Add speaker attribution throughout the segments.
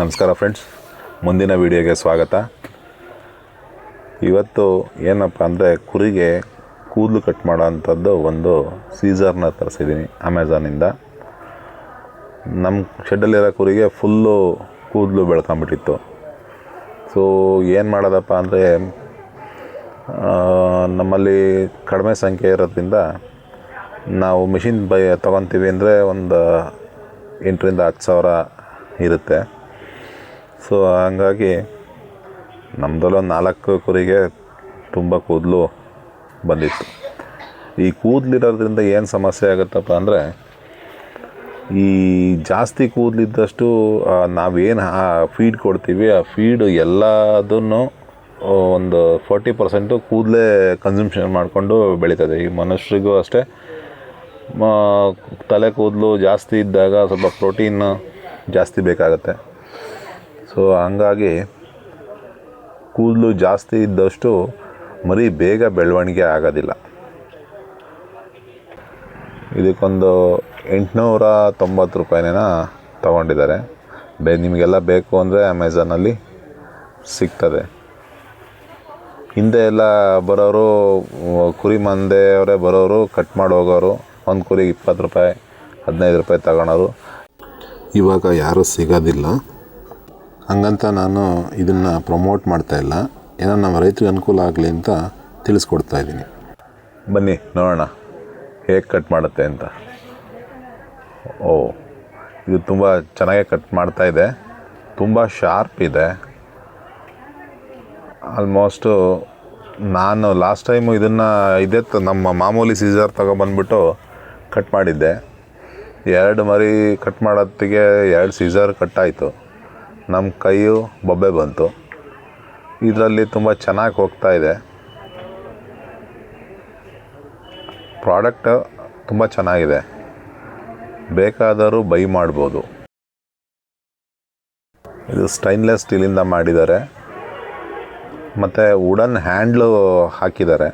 Speaker 1: ನಮಸ್ಕಾರ ಫ್ರೆಂಡ್ಸ್ ಮುಂದಿನ ವಿಡಿಯೋಗೆ ಸ್ವಾಗತ. ಇವತ್ತು ಏನಪ್ಪ ಅಂದರೆ ಕುರಿಗೆ ಕೂದಲು ಕಟ್ ಮಾಡೋ ಅಂಥದ್ದು ಒಂದು ಸೀಸರ್ನ ತರಿಸಿದ್ದೀನಿ ಅಮೆಝಾನಿಂದ ನಮ್ಮ ಶೆಡ್ಡಲ್ಲಿರೋ ಕುರಿಗೆ ಫುಲ್ಲು ಕೂದಲು ಬೆಳ್ಕೊಂಬಿಟ್ಟಿತ್ತು ಸೊ ಏನು ಮಾಡೋದಪ್ಪ ಅಂದರೆ ನಮ್ಮಲ್ಲಿ ಕಡಿಮೆ ಸಂಖ್ಯೆ ಇರೋದ್ರಿಂದ ನಾವು ಮಿಷಿನ್ ಬೈ ತೊಗೊತೀವಿ ಅಂದರೆ ಒಂದು ಎಂಟರಿಂದ ಹತ್ತು ಸಾವಿರ ಇರುತ್ತೆ. ಸೊ ಹಂಗಾಗಿ ನಮ್ಮದಲ್ಲೊಂದು ನಾಲ್ಕು ಕುರಿಗೆ ತುಂಬ ಕೂದಲು ಬಂದಿತ್ತು. ಈ ಕೂದಲಿರೋದ್ರಿಂದ ಏನು ಸಮಸ್ಯೆ ಆಗುತ್ತಪ್ಪ ಅಂದರೆ, ಈ ಜಾಸ್ತಿ ಕೂದಲಿದ್ದಷ್ಟು ನಾವೇನು ಫೀಡ್ ಕೊಡ್ತೀವಿ, ಆ ಫೀಡ್ ಎಲ್ಲದನ್ನು ಒಂದು ಫೋರ್ಟಿ ಪರ್ಸೆಂಟು ಕೂದಲೇ ಕನ್ಸಂಪ್ಷನ್ ಮಾಡಿಕೊಂಡು ಬೆಳೀತದೆ. ಈ ಮನುಷ್ಯರಿಗೂ ಅಷ್ಟೇ. ತಲೆ ಕೂದಲು ಜಾಸ್ತಿ ಇದ್ದಾಗ ಸ್ವಲ್ಪ ಪ್ರೋಟೀನ್ ಜಾಸ್ತಿ ಬೇಕಾಗತ್ತೆ. ಸೊ ಹಂಗಾಗಿ ಕೂದಲು ಜಾಸ್ತಿ ಇದ್ದಷ್ಟು ಮರಿ ಬೇಗ ಬೆಳವಣಿಗೆ ಆಗೋದಿಲ್ಲ. ಇದಕ್ಕೊಂದು ಎಂಟುನೂರ ತೊಂಬತ್ತು ರೂಪಾಯಿನ ತಗೊಂಡಿದ್ದಾರೆ. ಬೇ, ನಿಮಗೆಲ್ಲ ಬೇಕು ಅಂದರೆ ಅಮೆಝಾನಲ್ಲಿ ಸಿಗ್ತದೆ. ಹಿಂದೆ ಎಲ್ಲ ಬರೋರು, ಕುರಿ ಕುರಿ ಮಂದೆಯವರೇ ಬರೋರು, ಕಟ್ ಮಾಡಿ ಹೋಗೋರು, ಒಂದು ಕುರಿಗೆ ಇಪ್ಪತ್ತು ರೂಪಾಯಿ, ಹದಿನೈದು ರೂಪಾಯಿ ತಗೊಳೋರು. ಇವಾಗ ಯಾರೂ ಸಿಗೋದಿಲ್ಲ. ಹಂಗಂತ ನಾನು ಇದನ್ನು ಪ್ರಮೋಟ್ ಮಾಡ್ತಾ ಇಲ್ಲ. ಏನೋ ನಮ್ಮ ರೈತರಿಗೆ ಅನುಕೂಲ ಆಗಲಿ ಅಂತ ತಿಳಿಸ್ಕೊಡ್ತಾ ಇದ್ದೀನಿ. ಬನ್ನಿ, ನೋಡೋಣ. ಹೇಗೆ ಕಟ್ ಮಾಡುತ್ತೆ ಅಂತ. ಓ, ಇದು ತುಂಬ ಚೆನ್ನಾಗೇ ಕಟ್ ಮಾಡ್ತಾ ಇದೆ. ತುಂಬ ಶಾರ್ಪ್ ಇದೆ. ಆಲ್ಮೋಸ್ಟು ನಾನು ಲಾಸ್ಟ್ ಟೈಮು ಇದನ್ನು ಇದೇ ನಮ್ಮ ಮಾಮೂಲಿ ಸೀಸರ್ ತಗೊಂಬಂದ್ಬಿಟ್ಟು ಕಟ್ ಮಾಡಿದ್ದೆ. ಎರಡು ಮರಿ ಕಟ್ ಮಾಡೋತ್ತಿಗೆ ಎರಡು ಸೀಸರ್ ಕಟ್ಟಾಯಿತು ನಮ್ಮ ಕೈಯು ಬೊಬ್ಬೆ ಬಂತು. ಇದರಲ್ಲಿ ತುಂಬ ಚೆನ್ನಾಗಿ ಹೋಗ್ತಾ ಇದೆ. ಪ್ರಾಡಕ್ಟ್ ತುಂಬ ಚೆನ್ನಾಗಿದೆ. ಬೇಕಾದರೂ ಬೈ ಮಾಡ್ಬೋದು. ಇದು ಸ್ಟೈನ್ಲೆಸ್ ಸ್ಟೀಲಿಂದ ಮಾಡಿದ್ದಾರೆ. ಮತ್ತು ವುಡನ್ ಹ್ಯಾಂಡ್ಲು ಹಾಕಿದ್ದಾರೆ.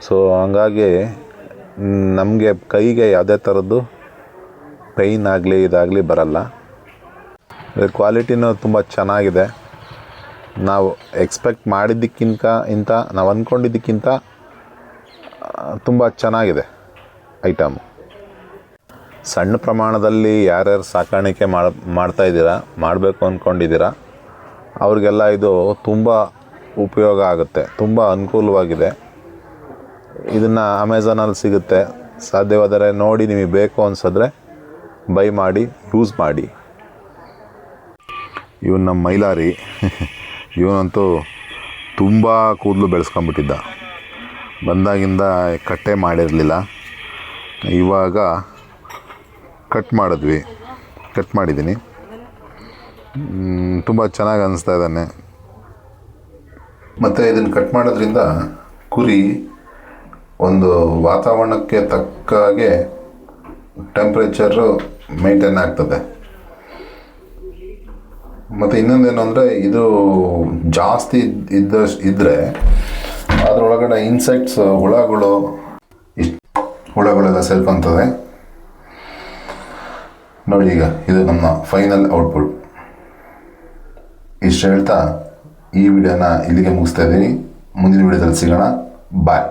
Speaker 1: ಸೊ, ಹಂಗಾಗಿ ನಮಗೆ ಕೈಗೆ ಯಾವುದೇ ಥರದ್ದು ಪೈನ್ ಆಗಲಿ ಇದಾಗಲಿ ಬರಲ್ಲ. ಇದ್ರ ಕ್ವಾಲಿಟಿನೂ ತುಂಬ ಚೆನ್ನಾಗಿದೆ. ನಾವು ಎಕ್ಸ್ಪೆಕ್ಟ್ ಮಾಡಿದ್ದಕ್ಕಿಂತ ಇಂಥ ನಾವು ಅಂದ್ಕೊಂಡಿದ್ದಕ್ಕಿಂತ ತುಂಬ ಚೆನ್ನಾಗಿದೆ ಐಟಮ್ ಸಣ್ಣ ಪ್ರಮಾಣದಲ್ಲಿ ಯಾರ್ಯಾರು ಸಾಕಾಣಿಕೆ ಮಾಡಿ, ಮಾಡ್ತಾ ಇದ್ದೀರಾ, ಮಾಡಬೇಕು ಅಂದ್ಕೊಂಡಿದ್ದೀರಾ ಅವ್ರಿಗೆಲ್ಲ ಇದು ತುಂಬ ಉಪಯೋಗ ಆಗುತ್ತೆ, ತುಂಬ ಅನುಕೂಲವಾಗಿದೆ. ಇದನ್ನು ಅಮೆಝಾನಲ್ಲಿ ಸಿಗುತ್ತೆ, ಸಾಧ್ಯವಾದರೆ ನೋಡಿ ನಿಮಗೆ ಬೇಕು ಅನಿಸಿದ್ರೆ, ಬೈ ಮಾಡಿ ಯೂಸ್ ಮಾಡಿ. ಇವನು ನಮ್ಮ ಮೈಲಾರಿ. ಇವನಂತೂ ತುಂಬ ಕೂದಲು ಬೆಳೆಸ್ಕೊಂಬಿಟ್ಟಿದ್ದ ಬಂದಾಗಿಂದ ಕಟ್ಟೆ ಮಾಡಿರಲಿಲ್ಲ. ಇವಾಗ ಕಟ್ ಮಾಡಿದ್ವಿ. ಕಟ್ ಮಾಡಿದ್ದೀನಿ. ತುಂಬ ಚೆನ್ನಾಗಿ ಅನ್ನಿಸ್ತಾ ಇದ್ದಾನೆ. ಮತ್ತು ಇದನ್ನು ಕಟ್ ಮಾಡೋದ್ರಿಂದ ಕುರಿ ಒಂದು ವಾತಾವರಣಕ್ಕೆ ತಕ್ಕ ಹಾಗೆ ಟೆಂಪ್ರೇಚರು ಮೇಂಟೈನ್ ಆಗ್ತದೆ. ಮತ್ತು ಇನ್ನೊಂದೇನು ಅಂದರೆ ಇದು ಜಾಸ್ತಿ ಇದ್- ಇದ್ದ ಇದ್ದರೆ ಅದರೊಳಗಡೆ ಇನ್ಸೆಕ್ಟ್ಸ್ ಹುಳಗಳು, ಇಷ್ಟು ಹುಳಗಳೆಲ್ಲ ಸೇರ್ಕೊತದೆ ನೋಡಿ ಈಗ, ಇದು ನಮ್ಮ ಫೈನಲ್ ಔಟ್ಪುಟ್ ಇಷ್ಟು ಹೇಳ್ತಾ ಈ ವಿಡಿಯೋನ ಇಲ್ಲಿಗೆ ಮುಗಿಸ್ತಾ ಇದ್ದೀನಿ. ಮುಂದಿನ ವಿಡಿಯೋದಲ್ಲಿ ಸಿಗೋಣ. ಬಾಯ್